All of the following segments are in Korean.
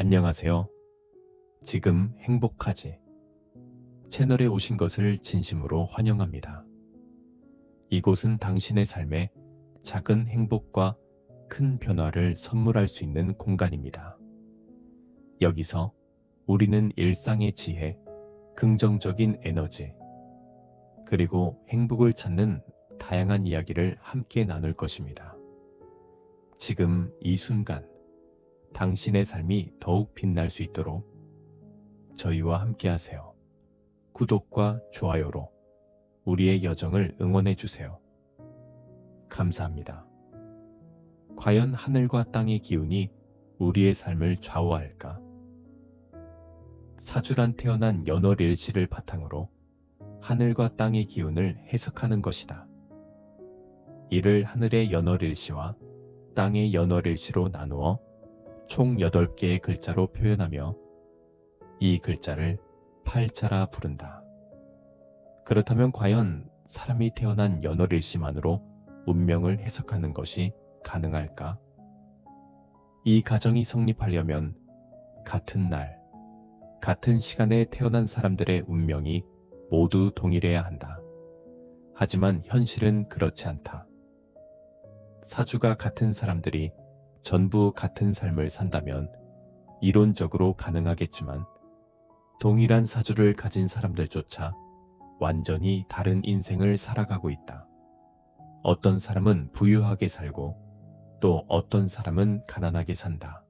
안녕하세요. 지금 행복하지? 채널에 오신 것을 진심으로 환영합니다. 이곳은 당신의 삶에 작은 행복과 큰 변화를 선물할 수 있는 공간입니다. 여기서 우리는 일상의 지혜, 긍정적인 에너지, 그리고 행복을 찾는 다양한 이야기를 함께 나눌 것입니다. 지금 이 순간, 당신의 삶이 더욱 빛날 수 있도록 저희와 함께 하세요. 구독과 좋아요로 우리의 여정을 응원해 주세요. 감사합니다. 과연 하늘과 땅의 기운이 우리의 삶을 좌우할까? 사주란 태어난 연월 일시를 바탕으로 하늘과 땅의 기운을 해석하는 것이다. 이를 하늘의 연월일시와 땅의 연월일시로 나누어 총 8개의 글자로 표현하며 이 글자를 팔자라 부른다. 그렇다면 과연 사람이 태어난 연월일시만으로 운명을 해석하는 것이 가능할까? 이 가정이 성립하려면 같은 날, 같은 시간에 태어난 사람들의 운명이 모두 동일해야 한다. 하지만 현실은 그렇지 않다. 사주가 같은 사람들이 전부 같은 삶을 산다면 이론적으로 가능하겠지만 동일한 사주를 가진 사람들조차 완전히 다른 인생을 살아가고 있다. 어떤 사람은 부유하게 살고 또 어떤 사람은 가난하게 산다.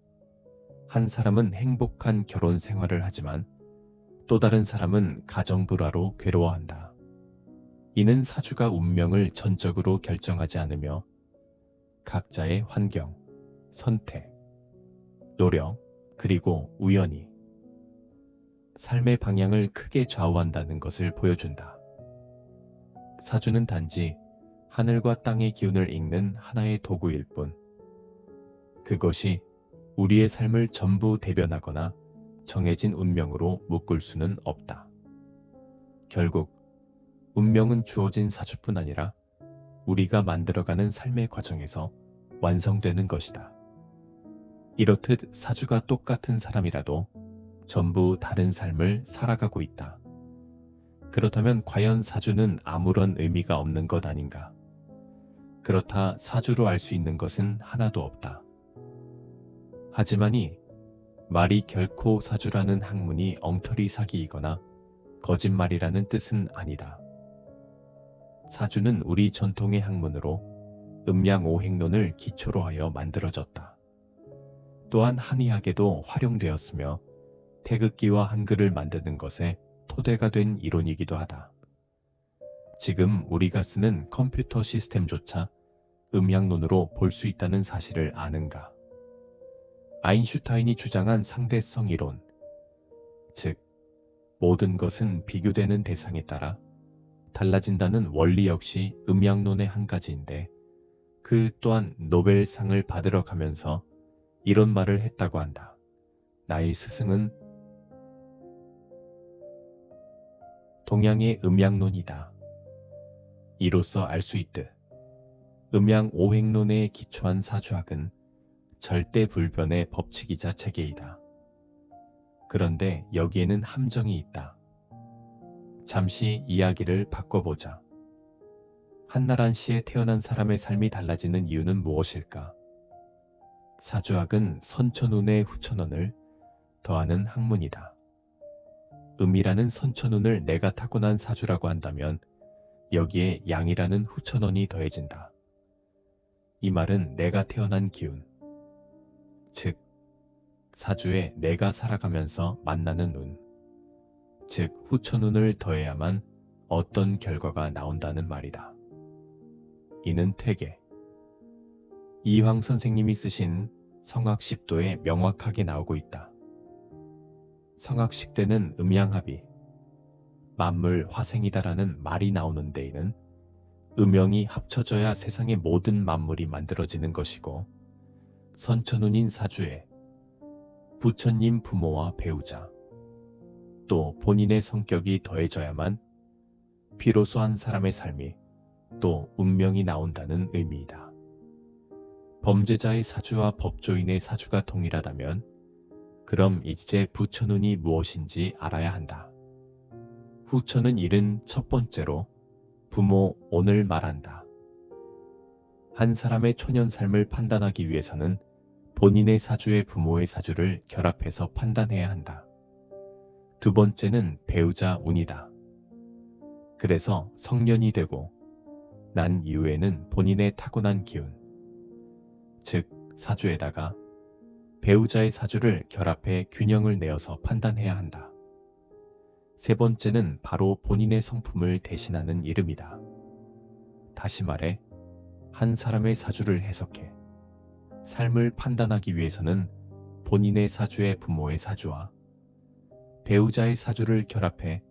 한 사람은 행복한 결혼 생활을 하지만 또 다른 사람은 가정불화로 괴로워한다. 이는 사주가 운명을 전적으로 결정하지 않으며 각자의 환경, 선택, 노력, 그리고 우연히 삶의 방향을 크게 좌우한다는 것을 보여준다. 사주는 단지 하늘과 땅의 기운을 읽는 하나의 도구일 뿐. 그것이 우리의 삶을 전부 대변하거나 정해진 운명으로 묶을 수는 없다. 결국 운명은 주어진 사주뿐 아니라 우리가 만들어가는 삶의 과정에서 완성되는 것이다. 이렇듯 사주가 똑같은 사람이라도 전부 다른 삶을 살아가고 있다. 그렇다면 과연 사주는 아무런 의미가 없는 것 아닌가? 그렇다 사주로 알 수 있는 것은 하나도 없다. 하지만이 말이 결코 사주라는 학문이 엉터리 사기이거나 거짓말이라는 뜻은 아니다. 사주는 우리 전통의 학문으로 음양 오행론을 기초로 하여 만들어졌다. 또한 한의학에도 활용되었으며 태극기와 한글을 만드는 것에 토대가 된 이론이기도 하다. 지금 우리가 쓰는 컴퓨터 시스템조차 음양론으로 볼 수 있다는 사실을 아는가? 아인슈타인이 주장한 상대성 이론, 즉, 모든 것은 비교되는 대상에 따라 달라진다는 원리 역시 음양론의 한 가지인데, 그 또한 노벨상을 받으러 가면서 이런 말을 했다고 한다. 나의 스승은 동양의 음양론이다. 이로써 알 수 있듯 음양 오행론에 기초한 사주학은 절대 불변의 법칙이자 체계이다. 그런데 여기에는 함정이 있다. 잠시 이야기를 바꿔보자. 한나란 시에 태어난 사람의 삶이 달라지는 이유는 무엇일까? 사주학은 선천운의 후천원을 더하는 학문이다. 음이라는 선천운을 내가 타고난 사주라고 한다면 여기에 양이라는 후천원이 더해진다. 이 말은 내가 태어난 기운, 즉 사주에 내가 살아가면서 만나는 운, 즉 후천운을 더해야만 어떤 결과가 나온다는 말이다. 이는 퇴계. 이황 선생님이 쓰신 성악십도에 명확하게 나오고 있다. 성악십대는 음양합이 만물 화생이다라는 말이 나오는 데에는 음영이 합쳐져야 세상의 모든 만물이 만들어지는 것이고 선천운인 사주에 부처님 부모와 배우자 또 본인의 성격이 더해져야만 비로소 한 사람의 삶이 또 운명이 나온다는 의미이다. 범죄자의 사주와 법조인의 사주가 동일하다면 그럼 이제 부처눈이 무엇인지 알아야 한다. 후처는 일은 첫 번째로 부모 오늘 말한다. 한 사람의 초년 삶을 판단하기 위해서는 본인의 사주의 부모의 사주를 결합해서 판단해야 한다. 두 번째는 배우자 운이다. 그래서 성년이 되고 난 이후에는 본인의 타고난 기운, 즉 사주에다가 배우자의 사주를 결합해 균형을 내어서 판단해야 한다. 세 번째는 바로 본인의 성품을 대신하는 이름이다. 다시 말해, 한 사람의 사주를 해석해 삶을 판단하기 위해서는 본인의 사주의 부모의 사주와 배우자의 사주를 결합해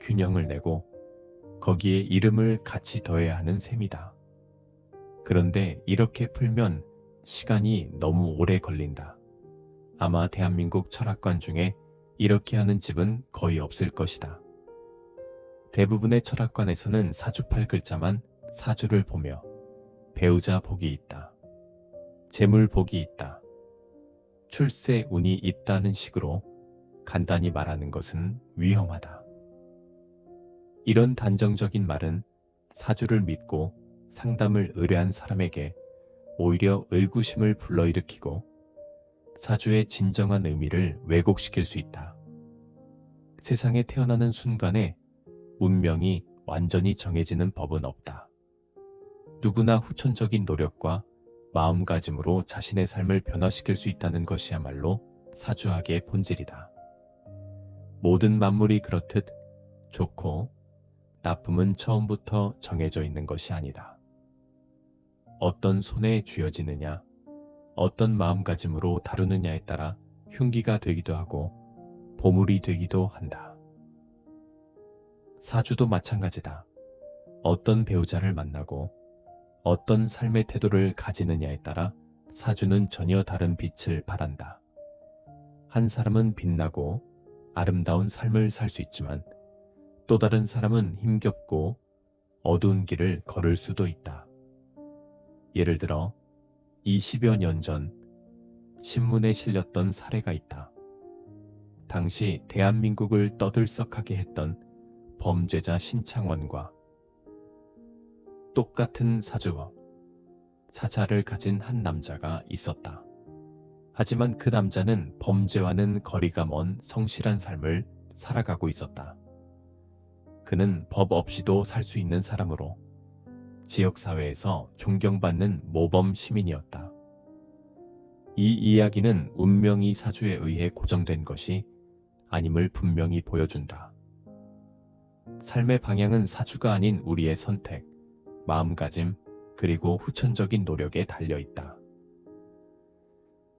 균형을 내고 거기에 이름을 같이 더해야 하는 셈이다. 그런데 이렇게 풀면 시간이 너무 오래 걸린다. 아마 대한민국 철학관 중에 이렇게 하는 집은 거의 없을 것이다. 대부분의 철학관에서는 사주팔 글자만 사주를 보며 배우자 복이 있다. 재물 복이 있다. 출세 운이 있다는 식으로 간단히 말하는 것은 위험하다. 이런 단정적인 말은 사주를 믿고 상담을 의뢰한 사람에게 오히려 의구심을 불러일으키고 사주의 진정한 의미를 왜곡시킬 수 있다. 세상에 태어나는 순간에 운명이 완전히 정해지는 법은 없다. 누구나 후천적인 노력과 마음가짐으로 자신의 삶을 변화시킬 수 있다는 것이야말로 사주학의 본질이다. 모든 만물이 그렇듯 좋고 나쁨은 처음부터 정해져 있는 것이 아니다. 어떤 손에 쥐어지느냐, 어떤 마음가짐으로 다루느냐에 따라 흉기가 되기도 하고 보물이 되기도 한다. 사주도 마찬가지다. 어떤 배우자를 만나고 어떤 삶의 태도를 가지느냐에 따라 사주는 전혀 다른 빛을 발한다. 한 사람은 빛나고 아름다운 삶을 살 수 있지만 또 다른 사람은 힘겹고 어두운 길을 걸을 수도 있다. 예를 들어 20여 년 전 신문에 실렸던 사례가 있다. 당시 대한민국을 떠들썩하게 했던 범죄자 신창원과 똑같은 사주와 사자를 가진 한 남자가 있었다. 하지만 그 남자는 범죄와는 거리가 먼 성실한 삶을 살아가고 있었다. 그는 법 없이도 살 수 있는 사람으로 지역사회에서 존경받는 모범 시민이었다. 이 이야기는 운명이 사주에 의해 고정된 것이 아님을 분명히 보여준다. 삶의 방향은 사주가 아닌 우리의 선택, 마음가짐, 그리고 후천적인 노력에 달려 있다.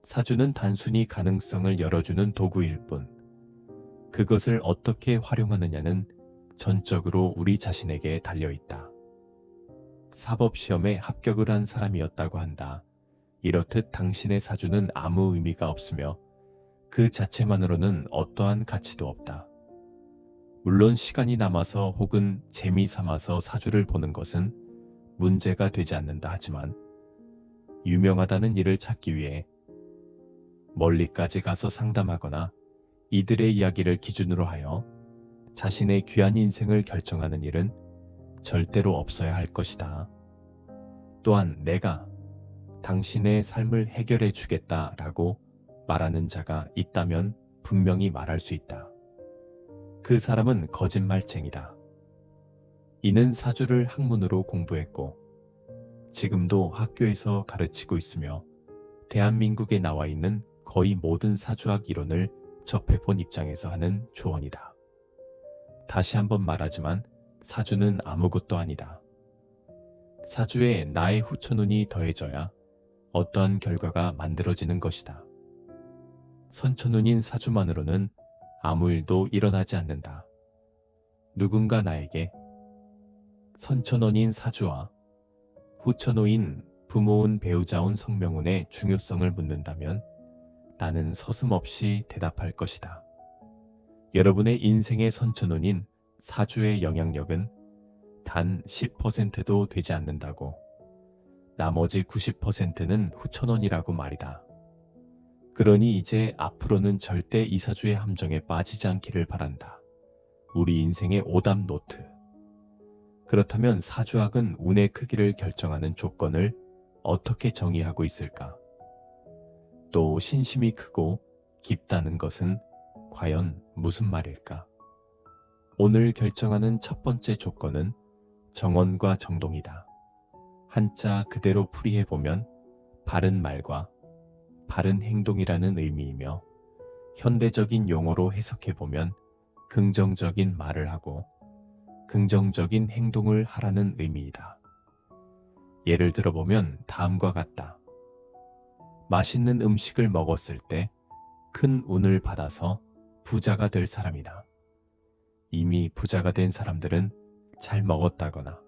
사주는 단순히 가능성을 열어주는 도구일 뿐, 그것을 어떻게 활용하느냐는 전적으로 우리 자신에게 달려 있다. 사법시험에 합격을 한 사람이었다고 한다. 이렇듯 당신의 사주는 아무 의미가 없으며 그 자체만으로는 어떠한 가치도 없다. 물론 시간이 남아서 혹은 재미 삼아서 사주를 보는 것은 문제가 되지 않는다 하지만 유명하다는 일을 찾기 위해 멀리까지 가서 상담하거나 이들의 이야기를 기준으로 하여 자신의 귀한 인생을 결정하는 일은 절대로 없어야 할 것이다. 또한 내가 당신의 삶을 해결해 주겠다 라고 말하는 자가 있다면 분명히 말할 수 있다. 그 사람은 거짓말쟁이다. 이는 사주를 학문으로 공부했고 지금도 학교에서 가르치고 있으며 대한민국에 나와 있는 거의 모든 사주학 이론을 접해본 입장에서 하는 조언이다. 다시 한번 말하지만 사주는 아무것도 아니다. 사주에 나의 후천운이 더해져야 어떠한 결과가 만들어지는 것이다. 선천운인 사주만으로는 아무 일도 일어나지 않는다. 누군가 나에게 선천원인 사주와 후천호인 부모운 배우자운 성명운의 중요성을 묻는다면 나는 서슴없이 대답할 것이다. 여러분의 인생의 선천운인 사주의 영향력은 단 10%도 되지 않는다고. 나머지 90%는 후천원이라고 말이다. 그러니 이제 앞으로는 절대 이사주의 함정에 빠지지 않기를 바란다. 우리 인생의 오답 노트. 그렇다면 사주학은 운의 크기를 결정하는 조건을 어떻게 정의하고 있을까? 또 신심이 크고 깊다는 것은 과연 무슨 말일까? 오늘 결정하는 첫 번째 조건은 정언과 정동이다. 한자 그대로 풀이해보면 바른 말과 바른 행동이라는 의미이며 현대적인 용어로 해석해보면 긍정적인 말을 하고 긍정적인 행동을 하라는 의미이다. 예를 들어보면 다음과 같다. 맛있는 음식을 먹었을 때 큰 운을 받아서 부자가 될 사람이다. 이미 부자가 된 사람들은 잘 먹었다거나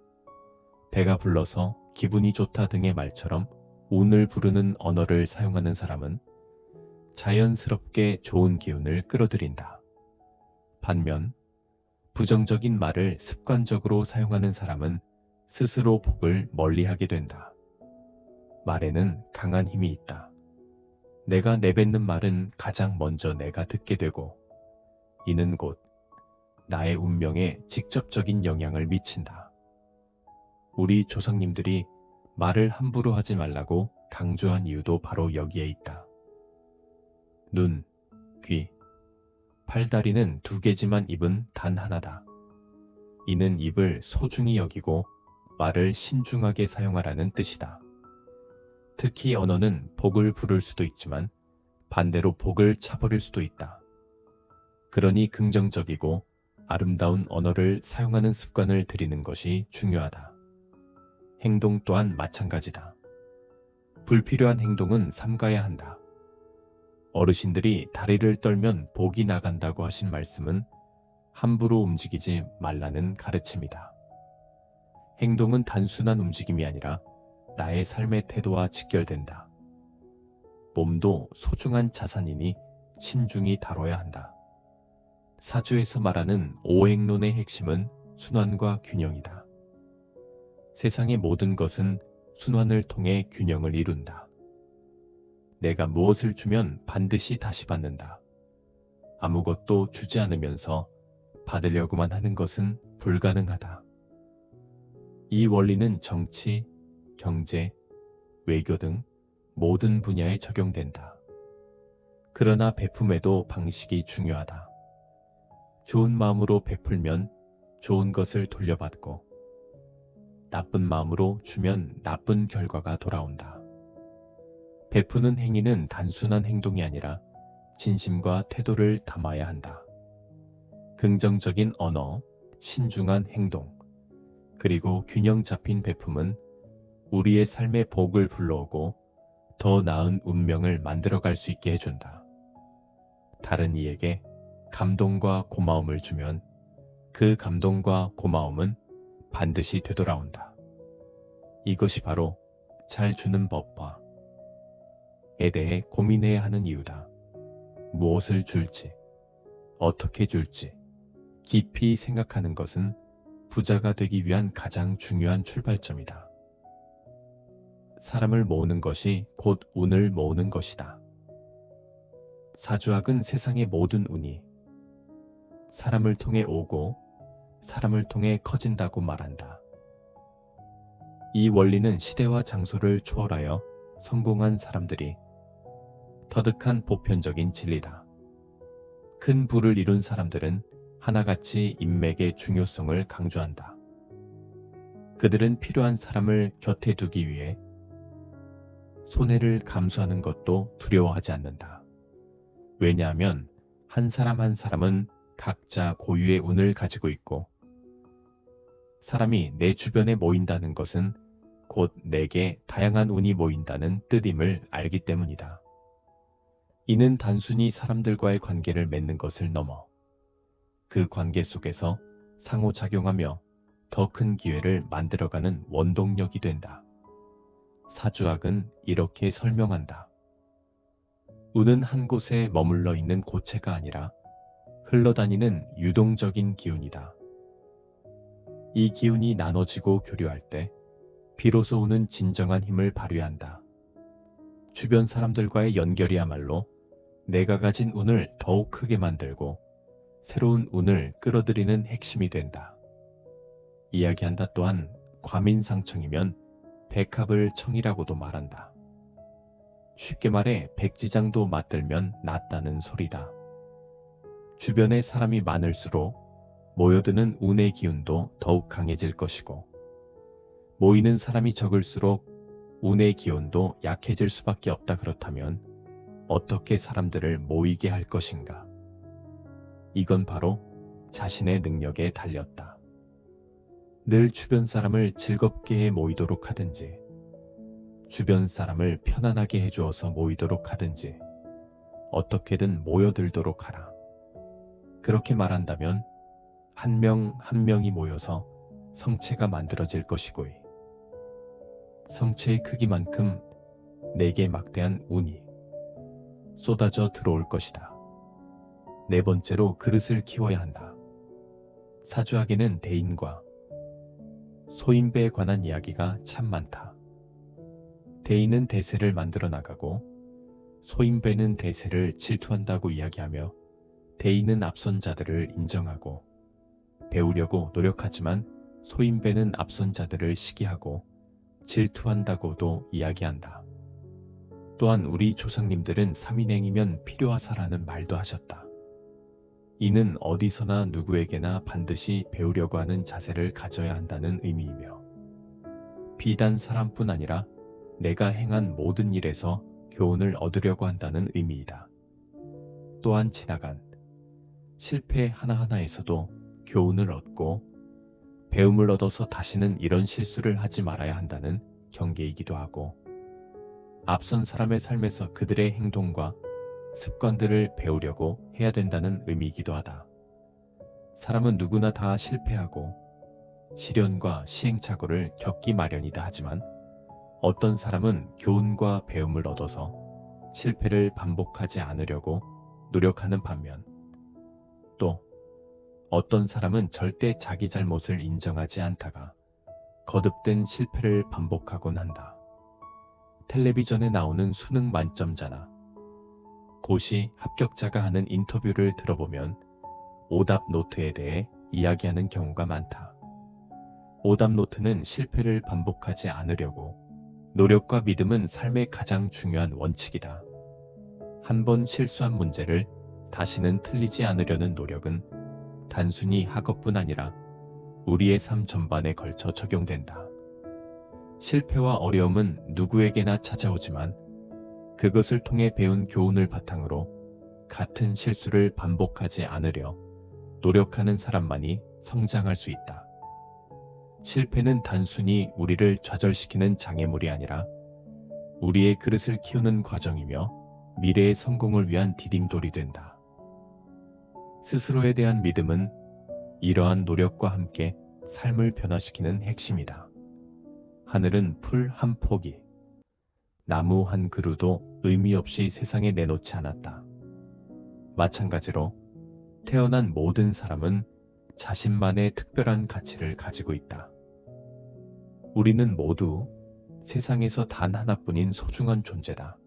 배가 불러서 기분이 좋다 등의 말처럼 운을 부르는 언어를 사용하는 사람은 자연스럽게 좋은 기운을 끌어들인다. 반면 부정적인 말을 습관적으로 사용하는 사람은 스스로 복을 멀리하게 된다. 말에는 강한 힘이 있다. 내가 내뱉는 말은 가장 먼저 내가 듣게 되고 이는 곧 나의 운명에 직접적인 영향을 미친다. 우리 조상님들이 말을 함부로 하지 말라고 강조한 이유도 바로 여기에 있다. 눈, 귀, 팔다리는 두 개지만 입은 단 하나다. 이는 입을 소중히 여기고 말을 신중하게 사용하라는 뜻이다. 특히 언어는 복을 부를 수도 있지만 반대로 복을 차버릴 수도 있다. 그러니 긍정적이고 아름다운 언어를 사용하는 습관을 들이는 것이 중요하다. 행동 또한 마찬가지다. 불필요한 행동은 삼가야 한다. 어르신들이 다리를 떨면 복이 나간다고 하신 말씀은 함부로 움직이지 말라는 가르침이다. 행동은 단순한 움직임이 아니라 나의 삶의 태도와 직결된다. 몸도 소중한 자산이니 신중히 다뤄야 한다. 사주에서 말하는 오행론의 핵심은 순환과 균형이다. 세상의 모든 것은 순환을 통해 균형을 이룬다. 내가 무엇을 주면 반드시 다시 받는다. 아무것도 주지 않으면서 받으려고만 하는 것은 불가능하다. 이 원리는 정치, 경제, 외교 등 모든 분야에 적용된다. 그러나 베품에도 방식이 중요하다. 좋은 마음으로 베풀면 좋은 것을 돌려받고 나쁜 마음으로 주면 나쁜 결과가 돌아온다. 베푸는 행위는 단순한 행동이 아니라 진심과 태도를 담아야 한다. 긍정적인 언어, 신중한 행동, 그리고 균형 잡힌 베품은 우리의 삶의 복을 불러오고 더 나은 운명을 만들어갈 수 있게 해준다. 다른 이에게 감동과 고마움을 주면 그 감동과 고마움은 반드시 되돌아온다. 이것이 바로 잘 주는 법과 에 대해 고민해야 하는 이유다. 무엇을 줄지, 어떻게 줄지 깊이 생각하는 것은 부자가 되기 위한 가장 중요한 출발점이다. 사람을 모으는 것이 곧 운을 모으는 것이다. 사주학은 세상의 모든 운이 사람을 통해 오고 사람을 통해 커진다고 말한다. 이 원리는 시대와 장소를 초월하여 성공한 사람들이 터득한 보편적인 진리다. 큰 부를 이룬 사람들은 하나같이 인맥의 중요성을 강조한다. 그들은 필요한 사람을 곁에 두기 위해 손해를 감수하는 것도 두려워하지 않는다. 왜냐하면 한 사람 한 사람은 각자 고유의 운을 가지고 있고 사람이 내 주변에 모인다는 것은 곧 내게 다양한 운이 모인다는 뜻임을 알기 때문이다. 이는 단순히 사람들과의 관계를 맺는 것을 넘어 그 관계 속에서 상호작용하며 더 큰 기회를 만들어가는 원동력이 된다. 사주학은 이렇게 설명한다. 운은 한 곳에 머물러 있는 고체가 아니라 흘러다니는 유동적인 기운이다. 이 기운이 나눠지고 교류할 때 비로소 운은 진정한 힘을 발휘한다. 주변 사람들과의 연결이야말로 내가 가진 운을 더욱 크게 만들고 새로운 운을 끌어들이는 핵심이 된다. 이야기한다 또한 과민상청이면 백합을 청이라고도 말한다. 쉽게 말해 백지장도 맞들면 낫다는 소리다. 주변에 사람이 많을수록 모여드는 운의 기운도 더욱 강해질 것이고 모이는 사람이 적을수록 운의 기운도 약해질 수밖에 없다 그렇다면 어떻게 사람들을 모이게 할 것인가? 이건 바로 자신의 능력에 달렸다. 늘 주변 사람을 즐겁게 해 모이도록 하든지, 주변 사람을 편안하게 해주어서 모이도록 하든지, 어떻게든 모여들도록 하라. 그렇게 말한다면 한명한 명이 모여서 성체가 만들어질 것이고이. 성체의 크기만큼 내게 막대한 운이 쏟아져 들어올 것이다. 네 번째로 그릇을 키워야 한다. 사주학에는 대인과 소인배에 관한 이야기가 참 많다. 대인은 대세를 만들어 나가고 소인배는 대세를 질투한다고 이야기하며 대인은 앞선 자들을 인정하고 배우려고 노력하지만 소인배는 앞선 자들을 시기하고 질투한다고도 이야기한다. 또한 우리 조상님들은 삼인행이면 필요하사라는 말도 하셨다. 이는 어디서나 누구에게나 반드시 배우려고 하는 자세를 가져야 한다는 의미이며 비단 사람뿐 아니라 내가 행한 모든 일에서 교훈을 얻으려고 한다는 의미이다. 또한 지나간 실패 하나하나에서도 교훈을 얻고 배움을 얻어서 다시는 이런 실수를 하지 말아야 한다는 경계이기도 하고 앞선 사람의 삶에서 그들의 행동과 습관들을 배우려고 해야 된다는 의미이기도 하다. 사람은 누구나 다 실패하고 시련과 시행착오를 겪기 마련이다 하지만 어떤 사람은 교훈과 배움을 얻어서 실패를 반복하지 않으려고 노력하는 반면 또 어떤 사람은 절대 자기 잘못을 인정하지 않다가 거듭된 실패를 반복하곤 한다. 텔레비전에 나오는 수능 만점자나 고시 합격자가 하는 인터뷰를 들어보면 오답 노트에 대해 이야기하는 경우가 많다. 오답 노트는 실패를 반복하지 않으려고 노력과 믿음은 삶의 가장 중요한 원칙이다. 한 번 실수한 문제를 다시는 틀리지 않으려는 노력은 단순히 학업뿐 아니라 우리의 삶 전반에 걸쳐 적용된다. 실패와 어려움은 누구에게나 찾아오지만 그것을 통해 배운 교훈을 바탕으로 같은 실수를 반복하지 않으려 노력하는 사람만이 성장할 수 있다. 실패는 단순히 우리를 좌절시키는 장애물이 아니라 우리의 그릇을 키우는 과정이며 미래의 성공을 위한 디딤돌이 된다. 스스로에 대한 믿음은 이러한 노력과 함께 삶을 변화시키는 핵심이다. 하늘은 풀 한 포기, 나무 한 그루도 의미 없이 세상에 내놓지 않았다. 마찬가지로 태어난 모든 사람은 자신만의 특별한 가치를 가지고 있다. 우리는 모두 세상에서 단 하나뿐인 소중한 존재다.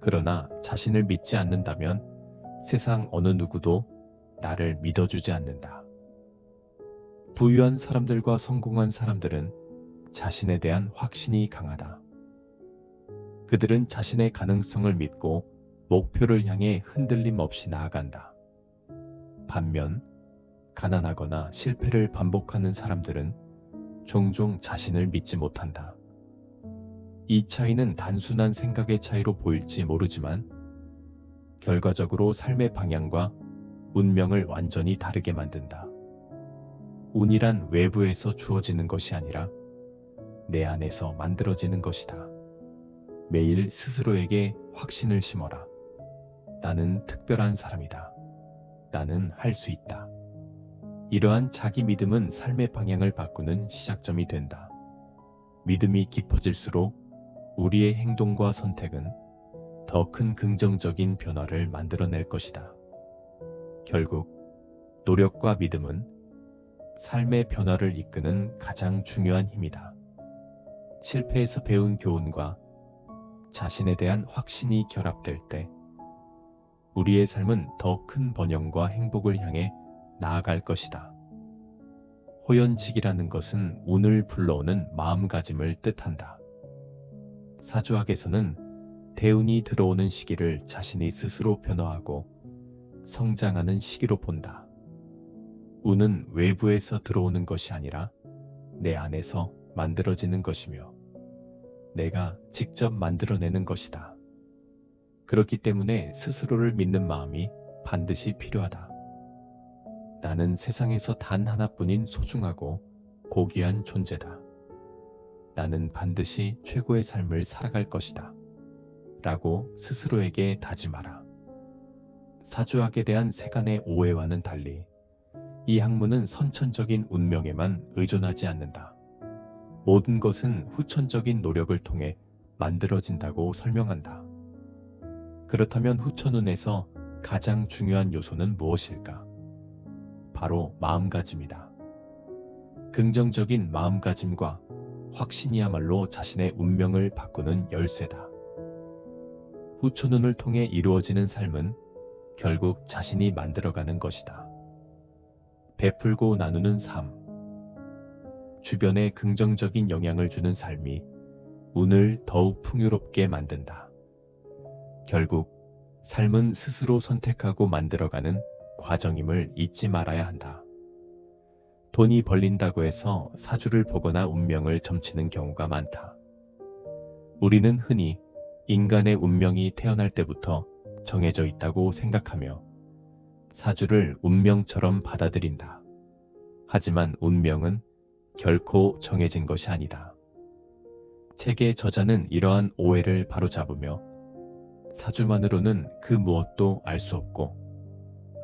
그러나 자신을 믿지 않는다면 세상 어느 누구도 나를 믿어주지 않는다. 부유한 사람들과 성공한 사람들은 자신에 대한 확신이 강하다. 그들은 자신의 가능성을 믿고 목표를 향해 흔들림 없이 나아간다. 반면, 가난하거나 실패를 반복하는 사람들은 종종 자신을 믿지 못한다. 이 차이는 단순한 생각의 차이로 보일지 모르지만, 결과적으로 삶의 방향과 운명을 완전히 다르게 만든다. 운이란 외부에서 주어지는 것이 아니라 내 안에서 만들어지는 것이다. 매일 스스로에게 확신을 심어라. 나는 특별한 사람이다. 나는 할 수 있다. 이러한 자기 믿음은 삶의 방향을 바꾸는 시작점이 된다. 믿음이 깊어질수록 우리의 행동과 선택은 더 큰 긍정적인 변화를 만들어낼 것이다. 결국 노력과 믿음은 삶의 변화를 이끄는 가장 중요한 힘이다. 실패에서 배운 교훈과 자신에 대한 확신이 결합될 때 우리의 삶은 더 큰 번영과 행복을 향해 나아갈 것이다. 호연직이라는 것은 운을 불러오는 마음가짐을 뜻한다. 사주학에서는 대운이 들어오는 시기를 자신이 스스로 변화하고 성장하는 시기로 본다. 운은 외부에서 들어오는 것이 아니라 내 안에서 만들어지는 것이며 내가 직접 만들어내는 것이다. 그렇기 때문에 스스로를 믿는 마음이 반드시 필요하다. 나는 세상에서 단 하나뿐인 소중하고 고귀한 존재다. 나는 반드시 최고의 삶을 살아갈 것이다. 라고 스스로에게 다짐하라. 사주학에 대한 세간의 오해와는 달리 이 학문은 선천적인 운명에만 의존하지 않는다. 모든 것은 후천적인 노력을 통해 만들어진다고 설명한다. 그렇다면 후천운에서 가장 중요한 요소는 무엇일까? 바로 마음가짐이다. 긍정적인 마음가짐과 확신이야말로 자신의 운명을 바꾸는 열쇠다. 후천운을 통해 이루어지는 삶은 결국 자신이 만들어가는 것이다. 베풀고 나누는 삶. 주변에 긍정적인 영향을 주는 삶이 운을 더욱 풍요롭게 만든다. 결국 삶은 스스로 선택하고 만들어가는 과정임을 잊지 말아야 한다. 돈이 벌린다고 해서 사주를 보거나 운명을 점치는 경우가 많다. 우리는 흔히 인간의 운명이 태어날 때부터 정해져 있다고 생각하며 사주를 운명처럼 받아들인다. 하지만 운명은 결코 정해진 것이 아니다. 책의 저자는 이러한 오해를 바로잡으며 사주만으로는 그 무엇도 알 수 없고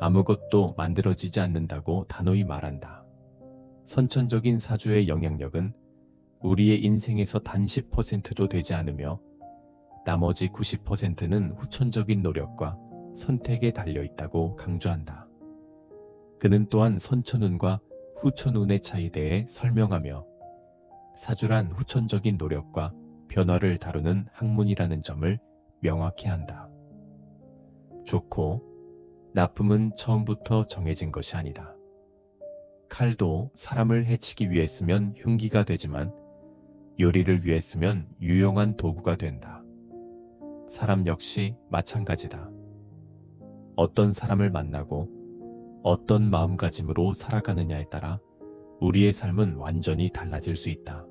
아무것도 만들어지지 않는다고 단호히 말한다. 선천적인 사주의 영향력은 우리의 인생에서 단 10%도 되지 않으며 나머지 90%는 후천적인 노력과 선택에 달려 있다고 강조한다. 그는 또한 선천운과 후천운의 차이에 대해 설명하며 사주란 후천적인 노력과 변화를 다루는 학문이라는 점을 명확히 한다. 좋고 나쁨은 처음부터 정해진 것이 아니다. 칼도 사람을 해치기 위해 쓰면 흉기가 되지만 요리를 위해 쓰면 유용한 도구가 된다. 사람 역시 마찬가지다. 어떤 사람을 만나고 어떤 마음가짐으로 살아가느냐에 따라 우리의 삶은 완전히 달라질 수 있다.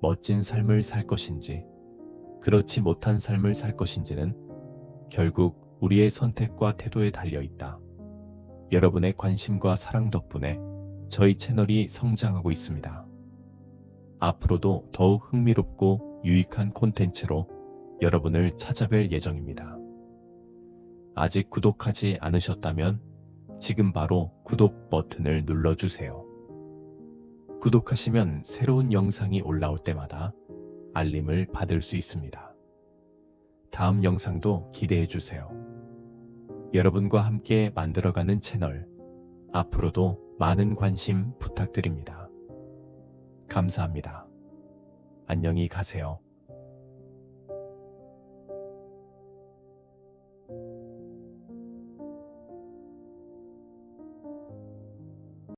멋진 삶을 살 것인지, 그렇지 못한 삶을 살 것인지는 결국 우리의 선택과 태도에 달려 있다. 여러분의 관심과 사랑 덕분에 저희 채널이 성장하고 있습니다. 앞으로도 더욱 흥미롭고 유익한 콘텐츠로 여러분을 찾아뵐 예정입니다. 아직 구독하지 않으셨다면 지금 바로 구독 버튼을 눌러주세요. 구독하시면 새로운 영상이 올라올 때마다 알림을 받을 수 있습니다. 다음 영상도 기대해 주세요. 여러분과 함께 만들어가는 채널, 앞으로도 많은 관심 부탁드립니다. 감사합니다. 안녕히 가세요.